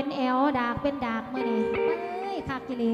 เป็นแอลดากเป็นดากมือนี่เอยคักกิเล